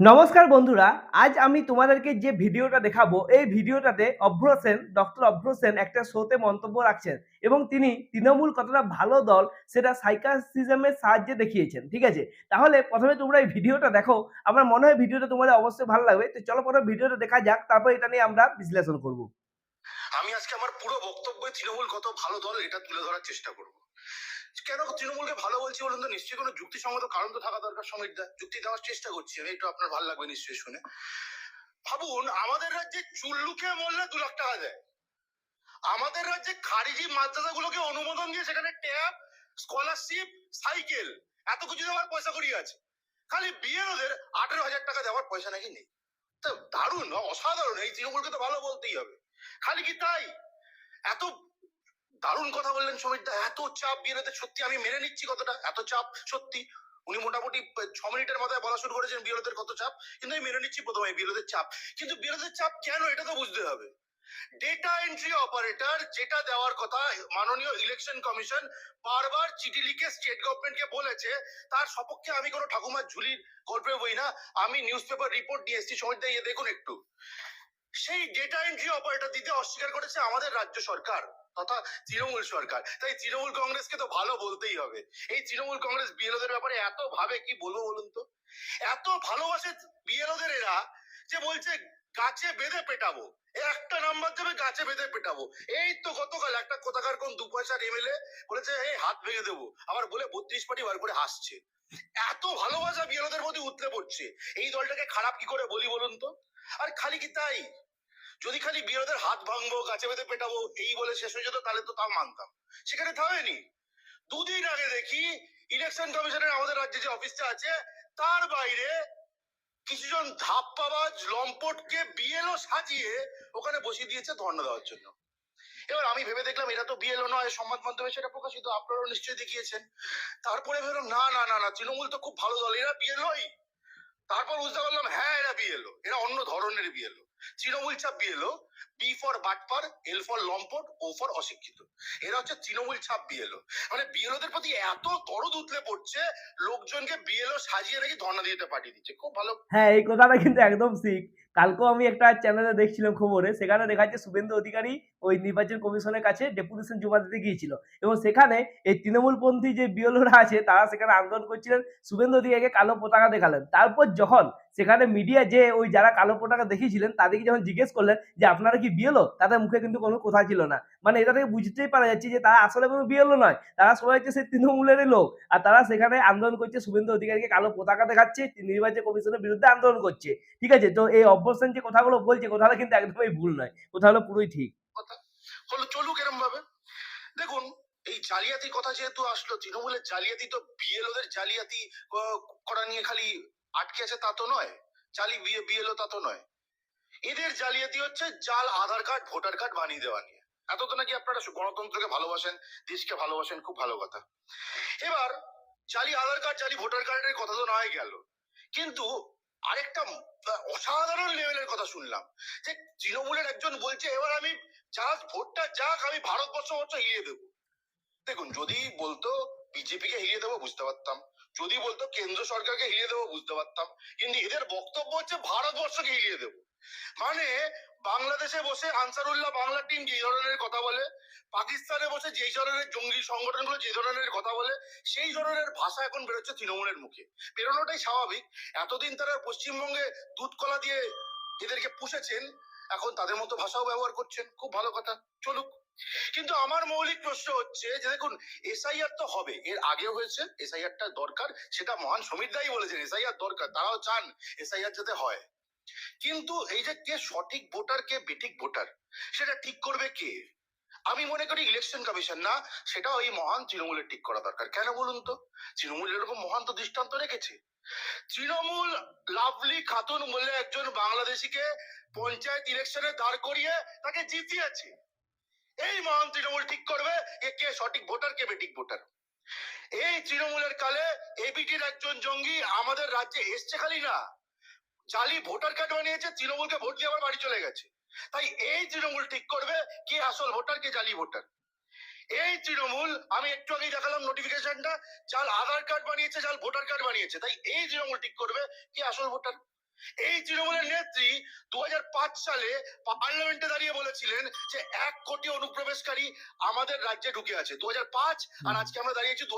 নমস্কার বন্ধুরা, আজ আমি তোমাদেরকে যে ভিডিওটা দেখাবো, এই ভিডিওটাতে অভ্র সেন, ডক্টর অভ্র সেন একটা শোতে মন্তব্য রাখছেন এবং তিনি তৃণমূল কতটা ভালো দল সেটা সাইকাসিজমের সাহায্যে দেখিয়েছেন, ঠিক আছে? তাহলে প্রথমে তোমরা এই ভিডিওটা দেখো, আমার মনে হয় ভিডিওটা তোমাদের অবশ্যই ভালো লাগবে, তো চলো প্রথমে ভিডিওটা দেখা যাক, তারপর এটা নিয়ে আমরা বিশ্লেষণ করব। আমি আজকে আমার পুরো বক্তব্যে তৃণমূল কত ভালো দল এটা তুলে ধরার চেষ্টা করব। কেন তৃণমূলকে ভালো বলছি বলুন তো? নিশ্চয়ই কোনো যুক্তিসঙ্গত কারণ তো থাকা দরকার সমীর যুক্তি দেওয়ার চেষ্টা করছি আমি, একটু আপনার ভালো লাগবে নিশ্চয়ই শুনে। ভাবুন, আমাদের রাজ্যে চুল্লুকে মরলে দু লাখ টাকা দেয়। আমাদের রাজ্যে খারিজি মাদ্রাসাগুলোকে অনুমোদন দিয়ে সেখানে ট্যাব, স্কলারশিপ, সাইকেল, এত কিছু দেওয়ার পয়সা করিয়ে আছে। খালি বিয়েরোদের আঠেরো হাজার টাকা দেওয়ার পয়সা নাকি নেই? তো দারুণ, অসাধারণ, এই তৃণমূলকে তো ভালো বলতেই হবে। খালি কি তাই? এত দারুণ কথা বললেন সমীর দা। এত চাপ বিয়েরোদের সত্যি আমি মেনে নিচ্ছি কতটা? এত চাপ, সত্যি। উনি মোটামুটি ছ মিনিটের মাথায় বলা শুরু করেছেন বিরোধের কত চাপ, কিন্তু আমি মেনে নিচ্ছি প্রথমে বিরোধের চাপ। কিন্তু বিরোধের চাপ কেন? এটা তো বুঝতে হবে। ডেটা এন্ট্রি অপারেটর যেটা দেওয়ার কথা মাননীয় ইলেকশন কমিশন বারবার চিঠি লিখে স্টেট গভর্নমেন্টকে বলেছে, তার সপক্ষে আমি কোনো ঠাকুমার ঝুলির গল্পে বই না। আমি নিউজ পেপার রিপোর্ট দিয়ে এসেছি। সময় দিয়ে দেখুন একটু। সেই ডেটা এন্ট্রি অপারেটর দিতে অস্বীকার করেছে আমাদের রাজ্য সরকার, তথা তৃণমূল সরকার। তাই তৃণমূল কংগ্রেসকে তো ভালো বলতেই হবে। এই তৃণমূল কংগ্রেস বিএলওদের ব্যাপারে এত ভাবে কি বলব বলুন তো? এত ভালোবাসে বিএলওদের এরা যে বলছে, গাছে বেঁধে পেটাবো। একটা নাম্বার দেবে, গাছে বেঁধে পেটাবো। এই তো গতকাল একটা কোথাকার কোন দু পয়সার এমএলএ বলেছে, এই হাত ভেঙে দেবো। আবার বলে, বত্রিশ পার্টি বার করে হাসছে। এত ভালোবাসা বিএলওদের প্রতি উতলে পড়ছে। এই দলটাকে খারাপ কি করে বলি বলুন তো? আর খালি কি তাই? যদি খালি বিরোধের হাত ভাঙবো গাছে বেঁধে পেটাবো, এই বলে শেষ হয়ে যেত, তাহলে তো তাও মানতাম। সেখানে থামেনি। দুদিন আগে দেখি ইলেকশন কমিশনের আমাদের রাজ্যে যে অফিসটা আছে, তার বাইরে কিছুজন ধাপ্পাবাজ লম্পটকে বিএলও সাজিয়ে ওখানে বসিয়ে দিয়েছে ধর্ণা দেওয়ার জন্য। এবার আমি ভেবে দেখলাম এরা তো বিএলও নয়, সংবাদ মাধ্যমে সেটা প্রকাশিত, আপনারাও নিশ্চয়ই দেখিয়েছেন। তারপরে ভেবেলাম, না না না না, তৃণমূল তো খুব ভালো দল, এরা বিএলওই তারপর বুঝতে পারলাম হ্যাঁ এরা বিএলও এরা অন্য ধরনের বিএলও তৃণমূল ছাপ বিএলও বি ফর বাটপার এল ফর লম্পট ও ফর অশিক্ষিত এরা হচ্ছে তৃণমূল ছাপ বিএলও মানে বিএলওদের প্রতি এত দরদ উতলে পড়ছে, লোকজনকে বিএলও সাজিয়ে রেখে ধর্ণা দিতে পাঠিয়ে দিচ্ছে। খুব ভালো। হ্যাঁ এই কথাটা কিন্তু একদম ঠিক। কালকেও আমি একটা চ্যানেলে দেখছিলাম খবরে, সেখানে দেখা যাচ্ছে শুভেন্দু অধিকারী ওই নির্বাচন কমিশনের কাছে ডেপুটেশন জমা দিতে গিয়েছিল। এবং সেখানে এই তৃণমূলপন্থী যে বিএলওরা আছে, তারা সেখানে আন্দোলন করছিলেন। শুভেন্দু অধিকারীকে কালো পতাকা দেখালেন। তারপর যখন সেখানে মিডিয়া যে ওই যারা কালো পতাকা দেখিয়েছিলেন, তাদেরকে যখন জিজ্ঞেস করলেন যে, আপনারা কি বিএলও? তাদের মুখে কিন্তু কোনো কথা ছিল না। মানে এটা থেকে বুঝতেই পারা যাচ্ছে যে, তারা আসলে কোনো বিএলও নয়। তারা সবাই হচ্ছে সেই তৃণমূলেরই লোক। আর তারা সেখানে আন্দোলন করছে, শুভেন্দু অধিকারীকে কালো পতাকা দেখাচ্ছে, নির্বাচন কমিশনের বিরুদ্ধে আন্দোলন করছে। ঠিক আছে? তো এই অভ্যর্থন যে কথাগুলো বলছে, কথাটা কিন্তু একদমই ভুল নয়, কথাগুলো পুরোই ঠিক। হলো, চলুক এরম ভাবে দেখুন, এই জালিয়াতির কথা যেহেতু আসলো, তৃণমূলের জালিয়াতি তো বিএলওদের জালিয়াতি করা নিয়ে খালি আটকে আছে তা তো নয়। জালি বিএলও তা তো নয়। এদের জালিয়াতি হচ্ছে জাল, আধার কার্ড, ভোটার কার্ড বানিয়ে দেওয়া নিয়ে। এত তো নাকি আপনারা গণতন্ত্রকে ভালোবাসেন, দেশকে ভালোবাসেন, খুব ভালো কথা। এবার, জালি আধার কার্ড, জালি ভোটার কার্ডের কথা তো নয় গেল। কিন্তু আরেকটা অসাধারণ লেভেলের কথা শুনলাম। যে তৃণমূলের একজন বলছে, এবার আমি জাস্ট ভোটটা যাক, আমি ভারতবর্ষ বর্ষ হিলিয়ে দেবো। দেখুন, যদি বলতো বিজেপিকে হিলিয়ে দেবো, বুঝতে পারতাম। যদি বলতো কেন্দ্র সরকারকে হিলিয়ে দেবো, বুঝতে পারতাম। কিন্তু এদের বক্তব্য হচ্ছে ভারতবর্ষকে হিলিয়ে দেবো। মানে বাংলাদেশে বসে আনসারুল্লাহ বাংলা টিম যে ধরনের কথা বলে, পাকিস্তানে বসে যেই ধরনের জঙ্গি সংগঠনগুলো যে ধরনের কথা বলে, সেই ধরনের ভাষা এখন বেরোচ্ছে তৃণমূলের মুখে। বেরোনোটাই স্বাভাবিক। এতদিন তারা পশ্চিমবঙ্গে দুধ কলা দিয়ে এদেরকে পুষেছেন এখন তাদের মতো ভাষাও ব্যবহার করছেন, খুব ভালো কথা, চলুক। কিন্তু আমার মৌলিক প্রশ্ন হচ্ছে যে দেখুন, এসআইআর তো হবে, এর আগেও হয়েছে, এসআইআরটা দরকার, সেটা মহান সমীর দাই বলেছেন, এসআইআর দরকার, তারাও চান এসআইআর যাতে হয়। কিন্তু এই যে কে সঠিক ভোটার, কে বেঠিক ভোটার, সেটা ঠিক করবে কে? আমি মনে করি ইলেকশন কমিশন না সেটা ওই মহান তৃণমূলের ঠিক করা দরকার। কেন বলুন তো? তৃণমূল এরকম মহান তো দৃষ্টান্ত রেখেছে। তৃণমূল লাভলি খাতুন বলে একজন বাংলাদেশিকে পঞ্চায়েত ইলেকশনে দাঁড় করিয়ে তাকে জিতিয়েছে। এই মহান তৃণমূল ঠিক করবে এ কে সঠিক ভোটার, কে বেঠিক ভোটার। এই তৃণমূলের কালে এবিটির একজন জঙ্গি আমাদের রাজ্যে এসছে খালি না। জালি ভোটার কার্ড বানিয়েছে, তৃণমূলকে ভোট দিয়ে আবার বাড়ি চলে গেছে। তাই এই তৃণমূল ঠিক করবে কি আসল ভোটার কি জালি ভোটার এই তৃণমূল, আমি একটু আগেই দেখালাম নোটিফিকেশনটা যার আধার কার্ড বানিয়েছে, যার ভোটার কার্ড বানিয়েছে। তাই এই তৃণমূল ঠিক করবে কে আসল ভোটার এই তৃণমূলের নেত্রী দু হাজার পাঁচ সালে পার্লামেন্টে দাঁড়িয়ে বলেছিলেন যে এক কোটি অনুপ্রবেশকারী আমাদের রাজ্যে ঢুকে আছে। দু হাজার পাঁচ আর আজকে আমরা দাঁড়িয়েছি দু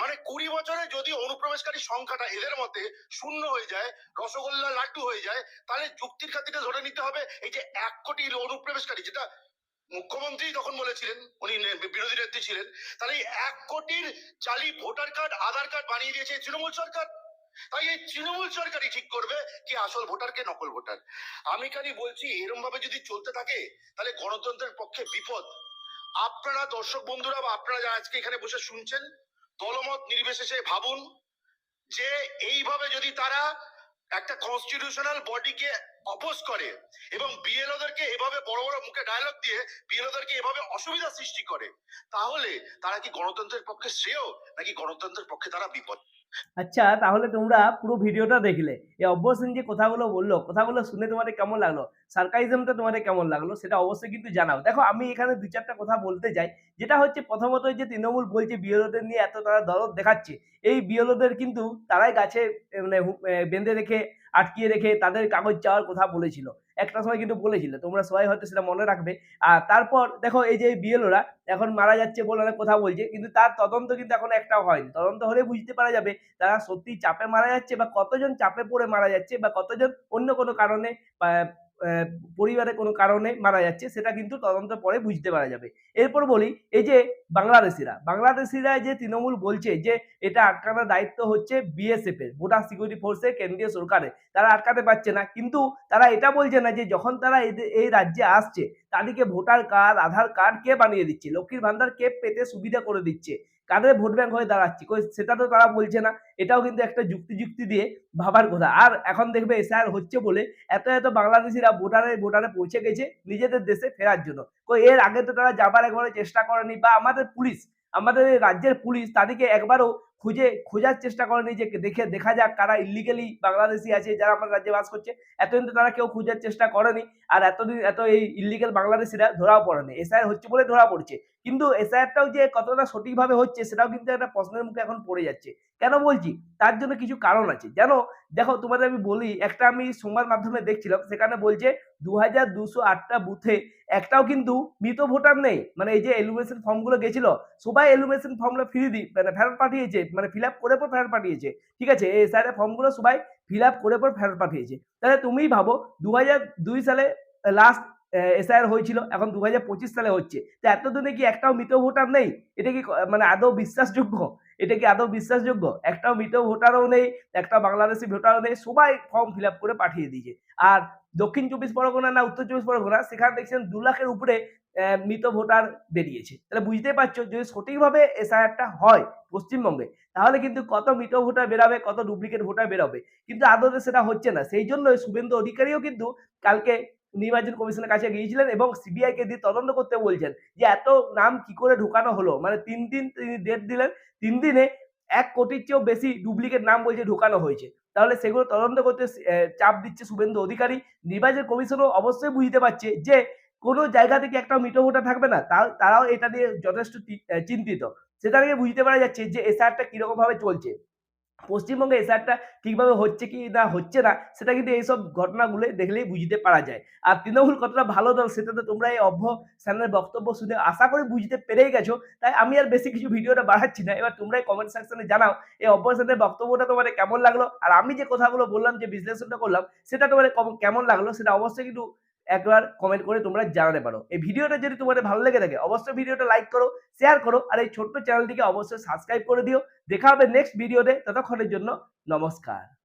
মানে কুড়ি বছরে যদি অনুপ্রবেশকারী সংখ্যাটা এদের মতে শূন্য হয়ে যায় রসগোল্লা লাড্ডু হয়ে যায় তাহলে যুক্তির খাতিরে ধরে নিতে হবে এই যে এক কোটি অনুপ্রবেশকারী যেটা মুখ্যমন্ত্রী তখন বলেছিলেন উনি বিরোধী নেত্রী ছিলেন তাহলে এই এক কোটির চালি ভোটার কার্ড আধার কার্ড বানিয়ে দিয়েছে তৃণমূল সরকার। তাই এই তৃণমূল সরকারই ঠিক করবে কি আসল ভোটার কে নকল ভোটার। আমি খালি বলছি এরম ভাবে যদি চলতে থাকে, তাহলে গণতন্ত্রের পক্ষে বিপদ। আপনারা দর্শক বন্ধুরা বা আপনারা যারা আজকে এখানে বসে শুনছেন, দলমত নির্বিশেষে ভাবুন যে এইভাবে যদি তারা একটা কনস্টিটিউশনাল বডিকে অপোজ করে এবং বিএলওদেরকে এভাবে বড় বড় মুখে ডায়লগ দিয়ে বিএলওদেরকে এভাবে অসুবিধা সৃষ্টি করে, তাহলে তারা কি গণতন্ত্রের পক্ষে শ্রেয় নাকি গণতন্ত্রের পক্ষে তারা বিপদ? আচ্ছা তাহলে তোমরা পুরো ভিডিওটা দেখলে। এই অব্বর সেন যে কথাগুলো বলল, কথাগুলো শুনে তোমাদের কেমন লাগল? সার্কাইজমটা তোমাদের কেমন লাগল? সেটা অবশ্যই কিন্তু জানাও। দেখো, আমি এখানে দু চারটা কথা বলতে চাই যেটা হচ্ছে প্রথমত যে তৃণমূল বলছে বিএলওদের নিয়ে এত তারা দরদ দেখাচ্ছে। এই বিএলওদের কিন্তু তারাই গাছে মানে বেঁধে রেখে, আটকিয়ে রেখে তাদের কাগজ চাওয়ার কথা বলেছিল। একটা সময় কিন্তু বলেছিল, তোমরা সবাই হয়তো সেটা মনে রাখবে। আর তারপর দেখো এই যে বিএলওরা এখন মারা যাচ্ছে বলে অনেক কথা বলছে, কিন্তু তার তদন্ত কিন্তু এখন একটাও হয়নি। তদন্ত হলে বুঝতে পারা যাবে তারা সত্যি চাপে মারা যাচ্ছে বা কতজন চাপে পড়ে মারা যাচ্ছে বা কতজন অন্য কোনো কারণে পরিবারের কোনো কারণে মারা যাচ্ছে, সেটা কিন্তু তদন্ত পরে বুঝতে পারা যাবে। এরপর বলি, এই যে বাংলাদেশিরা বাংলাদেশিরা যে তৃণমূল বলছে যে এটা আটকানোর দায়িত্ব হচ্ছে বিএসএফ এর, ভোটার সিকিউরিটি ফোর্সের কেন্দ্রীয় সরকারের, তারা আটকাতে পারছে না। কিন্তু তারা এটা বলছে না যে যখন তারা এই রাজ্যে আসছে, তাদেরকে ভোটার কার্ড, আধার কার্ড কে বানিয়ে দিচ্ছে? লক্ষ্মীর ভান্ডার কে পেতে সুবিধা করে দিচ্ছে? কাদের ভোট ব্যাংক হয়ে দাঁড়াচ্ছি? সেটা তো তারা বলছে না। এটাও কিন্তু একটা যুক্তি যুক্তি দিয়ে ভাবার কথা। আর এখন দেখবে এসআইআর হচ্ছে বলে এত এত বাংলাদেশিরা ভোটারে ভোটারে পৌঁছে গেছে নিজেদের দেশে ফেরার জন্য। এর আগে তো তারা যাবার একবারে চেষ্টা করেনি বা আমাদের পুলিশ, আমাদের রাজ্যের পুলিশ তাদেরকে একবারও খুঁজে, খোঁজার চেষ্টা করেনি যে দেখে, দেখা যাক কারা ইলিগালি বাংলাদেশি আছে, যারা আমার রাজ্যে বাস করছে। এতদিন তো তারা কেউ খোঁজার চেষ্টা করেনি। আর এতদিন, এত এই ইলিগাল বাংলাদেশিরা ধরাও পড়েনি। এসআইআর হচ্ছে বলে ধরা পড়ছে। কিন্তু এসআইআরটাও যে কতটা সঠিকভাবে হচ্ছে, সেটাও কিন্তু একটা প্রশ্নের মুখে এখন পড়ে যাচ্ছে। কেন বলছি? তার জন্য কিছু কারণ আছে। যেন, দেখো, তোমাদের আমি বলি, একটা আমি সংবাদ মাধ্যমে দেখছিলাম, সেখানে বলছে দু হাজার দুশো আটটা বুথে একটাও কিন্তু মৃত ভোটার নেই। মানে এই যে এলুমেশন ফর্মগুলো গেছিল, সবাই এলুমেশন ফর্মগুলো ফিরিয়ে দি মানে ফেরত পাঠিয়েছে মানে ফিল আপ করে পর ফেরত পাঠিয়েছে। ঠিক আছে, এই এসআইআর ফর্মগুলো সবাই ফিল আপ করে পর ফেরত পাঠিয়েছে। তাহলে তুমিই ভাবো দু হাজার দুই সালে, লাস্ট এসআইআর হয়েছিল, এখন দু হাজার পঁচিশ সালে হচ্ছে। তো এতদিনে কি একটাও মৃত ভোটার নেই? এটা কি মানে আদৌ বিশ্বাসযোগ্য? এটা কি আদৌ বিশ্বাসযোগ্য? একটাও মৃত ভোটারও নেই, একটা বাংলাদেশি ভোটারও নেই, সবাই ফর্ম ফিল করে পাঠিয়ে দিয়েছে। আর দক্ষিণ চব্বিশ পরগনা না উত্তর চব্বিশ পরগনা, সেখানে দেখছেন দু লাখের উপরে মৃত ভোটার বেরিয়েছে। তাহলে বুঝতেই পারছ, যদি সঠিকভাবে এসআইআরটা হয় পশ্চিমবঙ্গে, তাহলে কিন্তু কত মৃত ভোটার বেরাবে, কত ডুপ্লিকেট ভোটার বেরোবে। কিন্তু আদতে সেটা হচ্ছে না। সেই জন্য শুভেন্দু অধিকারীও কিন্তু কালকে নির্বাচন কমিশনের কাছে গিয়েছিলেন এবং সিবিআই কে দিয়ে তদন্ত করতে বলছেন যে এত নাম কি করে ঢোকানো হলো? মানে তিন দিন তিনি ডেট দিলেন, তিন দিনে এক কোটির চেয়েও বেশি ডুপ্লিকেট নাম বলছে ঢোকানো হয়েছে। তাহলে সেগুলো তদন্ত করতে চাপ দিচ্ছে শুভেন্দু অধিকারী। নির্বাচন কমিশনও অবশ্যই বুঝতে পারছে যে কোনো জায়গা থেকে একটা মৃত ভোটার থাকবে না। তা- তারাও এটা নিয়ে যথেষ্ট চিন্তিত। সেটা থেকে বুঝতে পারা যাচ্ছে যে এসআরটা কীরকম ভাবে চলছে। পশ্চিমবঙ্গে এসআরটা ঠিকভাবে হচ্ছে কি না হচ্ছে না, সেটা কিন্তু এইসব ঘটনাগুলো দেখলেই বুঝতে পারা যায়। আর তৃণমূল কতটা ভালো দল সেটা তো তোমরা এই অভ্য স্যানের বক্তব্য শুনে আশা করি বুঝতে পেরেই গেছো। তাই আমি আর বেশি কিছু ভিডিওটা বাড়াচ্ছি না, এবার তোমরাই কমেন্ট সেকশনে জানাও এই অভ্য স্যানের বক্তব্যটা তোমাদের কেমন লাগল। আর আমি যে কথাগুলো বললাম, যে বিশ্লেষণটা করলাম, সেটা তোমাদের কেমন লাগল সেটা অবশ্যই কিন্তু একবার কমেন্ট করে তোমরা জানাতে পারো। এই ভিডিওটা যদি তোমাদের ভালো লেগে থাকে, অবশ্যই ভিডিওটা লাইক করো শেয়ার করো, আর এই ছোট্ট চ্যানেলটিকে অবশ্যই সাবস্ক্রাইব করে দিও। দেখা হবে নেক্সট ভিডিওতে ততক্ষণের জন্য নমস্কার।